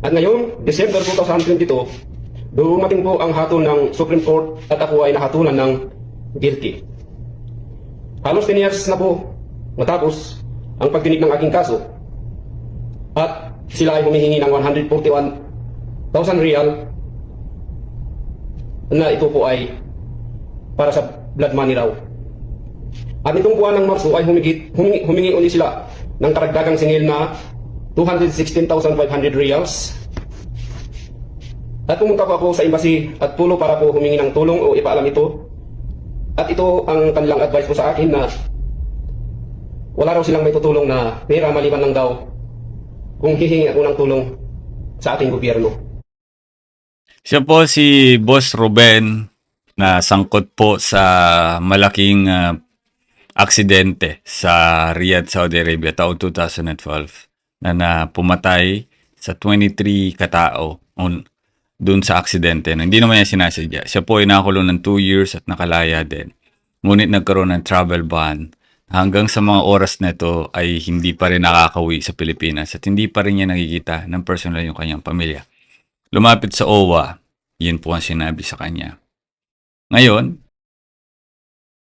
At ngayon, December 2022, dumating po ang hatol ng Supreme Court at ako ay nahatulan ng guilty. Halos 10 years na po matapos ang pagtinig ng aking kaso at sila ay humihingi ng 141,000 real na ito po ay para sa blood money raw. At itong buwan ng Marso ay humingi, humingi, humingi uli sila ng karagdagang singil na 216,500 reals. At pumunta po ako sa embassy at pulo para po humingi ng tulong o ipaalam ito. At ito ang kanilang advice po sa akin na wala raw silang may tutulong na pera maliban lang daw kung hihingi ako ng tulong sa ating gobyerno. Siya po si Boss Ruben na sangkot po sa malaking ah, aksidente sa Riyadh, Saudi Arabia taong 2012 na, na pumatay sa 23 katao on, dun sa aksidente. Hindi naman niya sinasadya. Siya po ay nakakulong ng 2 years at nakalaya din. Ngunit nagkaroon ng travel ban. Hanggang sa mga oras na ito ay hindi pa rin nakakauwi sa Pilipinas at hindi pa rin niya nakikita ng personal yung kanyang pamilya lumapit sa OWA, yun po ang sinabi sa kanya. Ngayon,